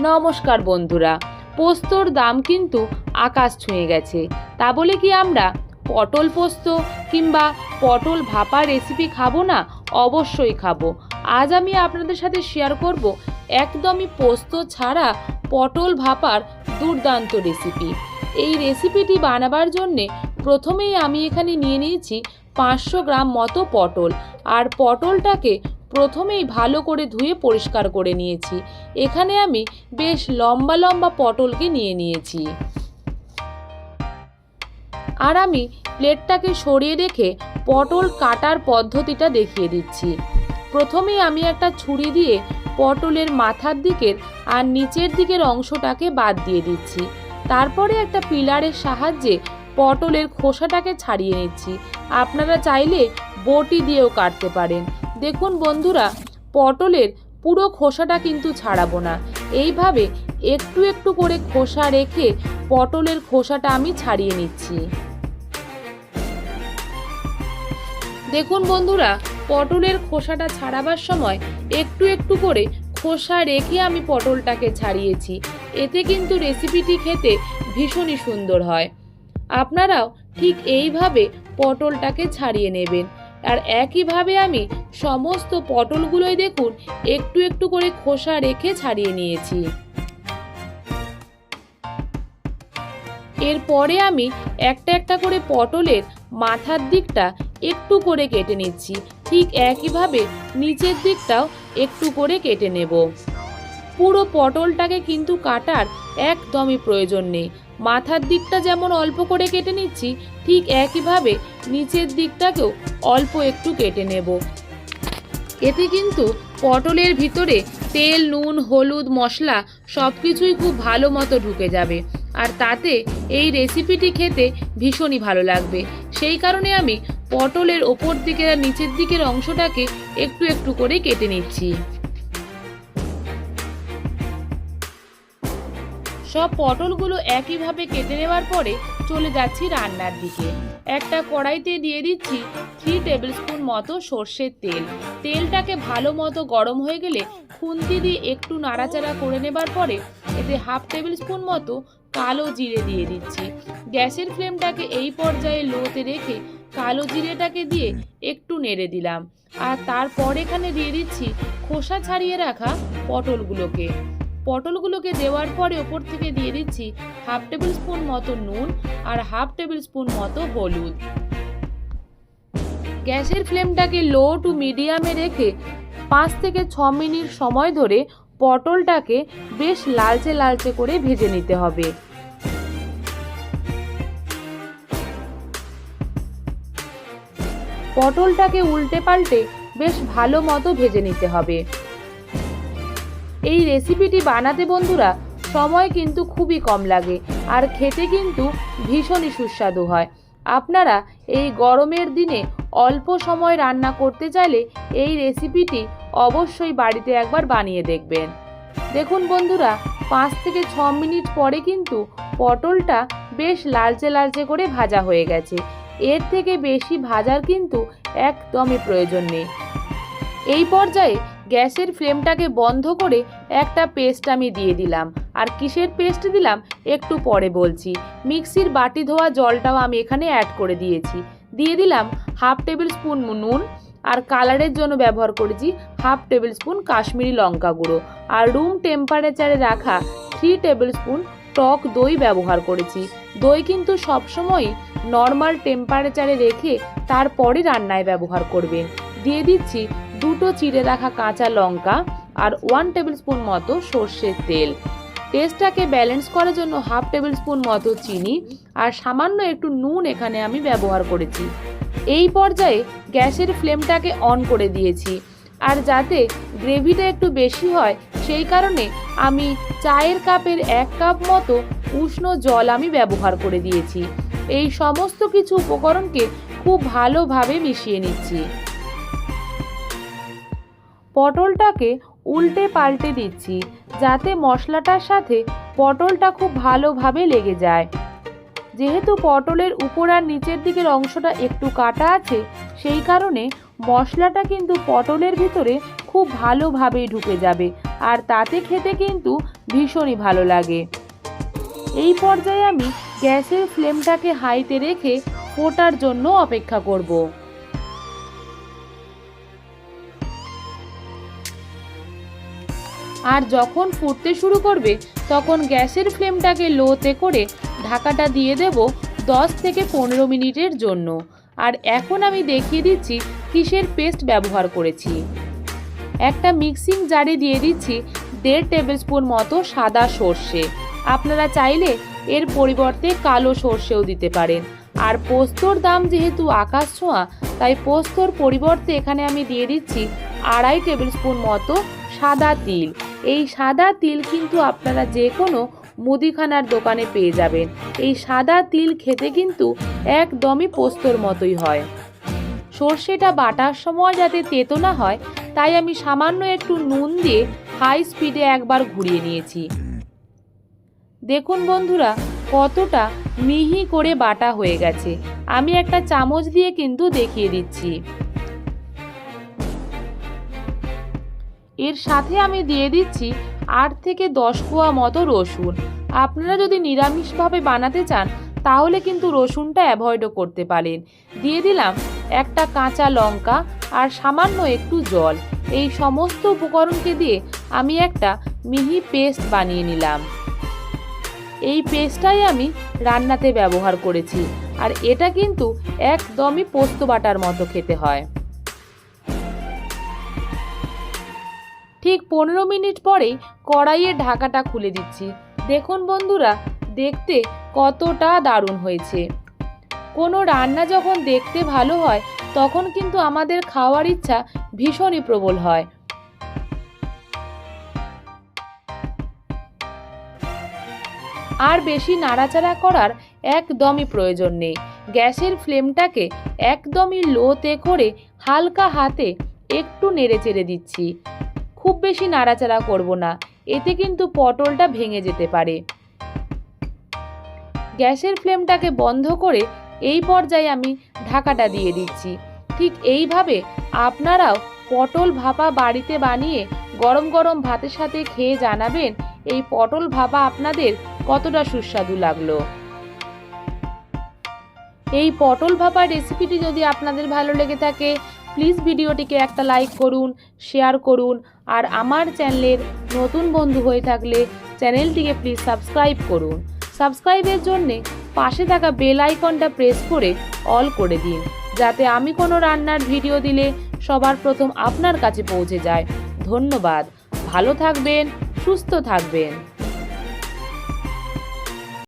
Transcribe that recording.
নমস্কার বন্ধুরা, পোস্তর দাম কিন্তু আকাশ ছুঁয়ে গেছে। তা বলে কি আমরা পটল পোস্ত কিংবা পটল ভাপা রেসিপি খাব না? অবশ্যই খাব। আজ আমি আপনাদের সাথে শেয়ার করব একদমই পোস্ত ছাড়া পটল ভাপার দুর্দান্ত রেসিপি এই রেসিপিটি বানাবার জন্যে প্রথমেই আমি এখানে নিয়ে নিয়েছি পাঁচশো গ্রাম মতো পটল। আর পটলটাকে প্রথমেই ভালো করে ধুয়ে পরিষ্কার করে নিয়েছি। এখানে আমি বেশ লম্বা লম্বা পটলকে নিয়ে নিয়েছি। আর আমি প্লেটটাকে সরিয়ে রেখে পটল কাটার পদ্ধতিটা দেখিয়ে দিচ্ছি। প্রথমেই আমি একটা ছুরি দিয়ে পটলের মাথার দিকের আর নিচের দিকের অংশটাকে বাদ দিয়ে দিচ্ছি। তারপরে একটা পিলারের সাহায্যে পটলের খোসাটাকে ছাড়িয়ে নিচ্ছি। আপনারা চাইলে বটি দিয়েও কাটতে পারেন। দেখুন বন্ধুরা, পটলের পুরো খোসাটা কিন্তু ছাড়াবো না। এইভাবে একটু একটু করে খোসা রেখে পটলের খোসাটা আমি ছাড়িয়ে নিচ্ছি। দেখুন বন্ধুরা, পটলের খোসাটা ছাড়াবার সময় একটু একটু করে খোসা রেখে আমি পটলটাকে ছাড়িয়েছি। এতে কিন্তু রেসিপিটি খেতে ভীষণই সুন্দর হয়। আপনারাও ঠিক এইভাবে পটলটাকে ছাড়িয়ে নেবেন। আর একইভাবে আমি সমস্ত পটলগুলোই দেখুন, একটু একটু করে খোসা রেখে ছাড়িয়ে নিয়েছি। এরপরে আমি একটা একটা করে পটলের মাথার দিকটা একটু করে কেটে নিচ্ছি। ঠিক একইভাবে নিচের দিকটাও একটু করে কেটে নেব। পুরো পটলটাকে কিন্তু কাটার একদমই প্রয়োজন নেই। মাথার দিকটা যেমন অল্প করে কেটে নিচ্ছি, ঠিক একইভাবে নিচের দিকটাকেও অল্প একটু কেটে নেব। এতে কিন্তু পটলের ভিতরে তেল, নুন, হলুদ, মশলা সব কিছুই খুব ভালো মতো ঢুকে যাবে। আর তাতে এই রেসিপিটি খেতে ভীষণই ভালো লাগবে। সেই কারণে আমি পটলের ওপর দিকের আর নিচের দিকের অংশটাকে একটু একটু করে কেটে নিচ্ছি। সব পটলগুলো একইভাবে কেটে নেওয়ার পরে চলে যাচ্ছি রান্নার দিকে। একটা কড়াইতে দিয়ে দিচ্ছি থ্রি টেবিল স্পুন মতো সর্ষের তেল। তেলটাকে ভালো মতো গরম হয়ে গেলে খুন্তি দিয়ে একটু নাড়াচাড়া করে নেবার পরে এতে হাফ টেবিল স্পুন মতো কালো জিরে দিয়ে দিচ্ছি। গ্যাসের ফ্লেমটাকে এই পর্যায়ে লোতে রেখে কালো জিরেটাকে দিয়ে একটু নেড়ে দিলাম। আর তারপর এখানে দিয়ে দিচ্ছি খোসা ছাড়িয়ে রাখা পটলগুলোকে। পটলগুলোকে দেওয়ার পরে ওপর থেকে দিয়ে দিচ্ছি হাফ টেবিল স্পুন মতো নুন আর হাফ টেবিল স্পুন মতো হলুদ। গ্যাসের ফ্লেমটাকে লো টু মিডিয়ামে রেখে পাঁচ থেকে ছ মিনিট সময় ধরে পটলটাকে বেশ লালচে লালচে করে ভেজে নিতে হবে। পটলটাকে উল্টে পাল্টে বেশ ভালো মতো ভেজে নিতে হবে। এই রেসিপিটি বানাতে বন্ধুরা সময় কিন্তু খুবই কম লাগে, আর খেতে কিন্তু ভীষণই সুস্বাদু হয়। আপনারা এই গরমের দিনে অল্প সময় রান্না করতে চাইলে এই রেসিপিটি অবশ্যই বাড়িতে একবার বানিয়ে দেখবেন। দেখুন বন্ধুরা, পাঁচ থেকে ছ মিনিট পরে কিন্তু পটলটা বেশ লালচে লালচে করে ভাজা হয়ে গেছে। এর থেকে বেশি ভাজার কিন্তু একদমই প্রয়োজন নেই। এই পর্যায়ে গ্যাসের ফ্লেমটাকে বন্ধ করে একটা পেস্ট আমি দিয়ে দিলাম। আর কিসের পেস্ট দিলাম? একটু পরে বলছি। মিক্সির বাটি ধোয়া জলটাও আমি এখানে অ্যাড করে দিয়েছি। দিয়ে দিলাম হাফ টেবিল স্পুন নুন আর কালারের জন্য ব্যবহার করেছি হাফ টেবিল স্পুন কাশ্মীরি লঙ্কা গুঁড়ো। আর রুম টেম্পারেচারে রাখা থ্রি টেবিল স্পুন টক দই ব্যবহার করেছি। দই কিন্তু সবসময়ই নর্মাল টেম্পারেচারে রেখে তারপরে রান্নায় ব্যবহার করবেন। দিয়ে দিচ্ছি দুটো চিড়ে রাখা কাঁচা লঙ্কা আর ওয়ান টেবিল স্পুন মতো সর্ষের তেল। টেস্টটাকে ব্যালেন্স করার জন্য হাফ টেবিল স্পুন মতো চিনি আর সামান্য একটু নুন এখানে আমি ব্যবহার করেছি। এই পর্যায়ে গ্যাসের ফ্লেমটাকে অন করে দিয়েছি আর যাতে গ্রেভিটা একটু বেশি হয়, সেই কারণে আমি চায়ের কাপের এক কাপ মতো উষ্ণ জল আমি ব্যবহার করে দিয়েছি। এই সমস্ত কিছু উপকরণকে খুব ভালোভাবে মিশিয়ে নিচ্ছি। পটলটাকে উল্টে পাল্টে দিচ্ছি, যাতে মশলাটার সাথে পটলটা খুব ভালোভাবে লেগে যায়। যেহেতু পটলের উপর আর নিচের দিকের অংশটা একটু কাটা আছে, সেই কারণে মশলাটা কিন্তু পটলের ভিতরে খুব ভালোভাবেই ঢুকে যাবে, আর তাতে খেতে কিন্তু ভীষণই ভালো লাগে। এই পর্যায়ে আমি গ্যাসের ফ্লেমটাকে হাইতে রেখে ফোটার জন্য অপেক্ষা করব। আর যখন ফুটতে শুরু করবে, তখন গ্যাসের ফ্লেমটাকে লোতে করে ঢাকাটা দিয়ে দেব দশ থেকে পনেরো মিনিটের জন্য। আর এখন আমি দেখিয়ে দিচ্ছি কিসের পেস্ট ব্যবহার করেছি। একটা মিক্সিং জারে দিয়ে দিচ্ছি দেড় টেবিল স্পুন মতো সাদা সর্ষে। আপনারা চাইলে এর পরিবর্তে কালো সর্ষেও দিতে পারেন। আর পোস্তর দাম যেহেতু আকাশ ছোঁয়া, তাই পোস্তর পরিবর্তে এখানে আমি দিয়ে দিচ্ছি আড়াই টেবিল স্পুন মতো সাদা তিল। এই সাদা তিল কিন্তু আপনারা যে কোনো মুদিখানার দোকানে পেয়ে যাবেন। এই সাদা তিল খেতে কিন্তু একদমই পোস্তর মতোই হয়। সর্ষেটা বাটার সময় যাতে তেতো না হয়, তাই আমি সামান্য একটু নুন দিয়ে হাই স্পিডে একবার ঘুরিয়ে নিয়েছি। দেখুন বন্ধুরা, কতটা মিহি করে বাটা হয়ে গেছে। আমি একটা চামচ দিয়ে কিন্তু দেখিয়ে দিচ্ছি। এর সাথে আমি দিয়ে দিচ্ছি আট থেকে দশ কোয়া মতো রসুন। আপনারা যদি নিরামিষভাবে বানাতে চান, তাহলে কিন্তু রসুনটা অ্যাভয়েডও করতে পারেন। দিয়ে দিলাম একটা কাঁচা লঙ্কা আর সামান্য একটু জল। এই সমস্ত উপকরণকে দিয়ে আমি একটা মিহি পেস্ট বানিয়ে নিলাম। এই পেস্টটাই আমি রান্নাতে ব্যবহার করেছি। আর এটা কিন্তু একদমই পোস্ত বাটার মতো খেতে হয়। ঠিক পনেরো মিনিট পরেই কড়াইয়ের ঢাকাটা খুলে দিচ্ছি। দেখুন বন্ধুরা, দেখতে কতটা দারুণ হয়েছে। কোনো রান্না যখন দেখতে ভালো হয়, তখন কিন্তু আমাদের খাওয়ার ইচ্ছা ভীষণই প্রবল হয়। আর বেশি নাড়াচাড়া করার একদমই প্রয়োজন নেই। গ্যাসের ফ্লেমটাকে একদমই লোতে করে হালকা হাতে একটু নেড়ে চেড়ে দিচ্ছি। খুব বেশি নাড়াচাড়া করব না। এতে কিন্তু পটলটা ভেঙে যেতে পারে। গ্যাসের ফ্লেমটাকে বন্ধ করে এই পর্যায়ে আমি ঢাকাটা দিয়ে দিচ্ছি। ঠিক এইভাবে আপনারাও পটল ভাপা বাড়িতে বানিয়ে গরম গরম ভাতের সাথে খেয়ে জানাবেন এই পটল ভাপা আপনাদের কতটা সুস্বাদু লাগল। এই পটল ভাপা রেসিপিটি যদি আপনাদের ভালো লেগে থাকে প্লিজ ভিডিওটিকে একটা লাইক করুন, শেয়ার করুন, আর আমার চ্যানেলের নতুন বন্ধু হয়ে থাকলে চ্যানেলটিকে প্লিজ সাবস্ক্রাইব করুন। সাবস্ক্রাইবের জন্যে পাশে থাকা বেল আইকনটা প্রেস করে অল করে দিন, যাতে আমি কোনো রান্নার ভিডিও দিলে সবার প্রথম আপনার কাছে পৌঁছে যায়। ধন্যবাদ। ভালো থাকবেন, সুস্থ থাকবেন।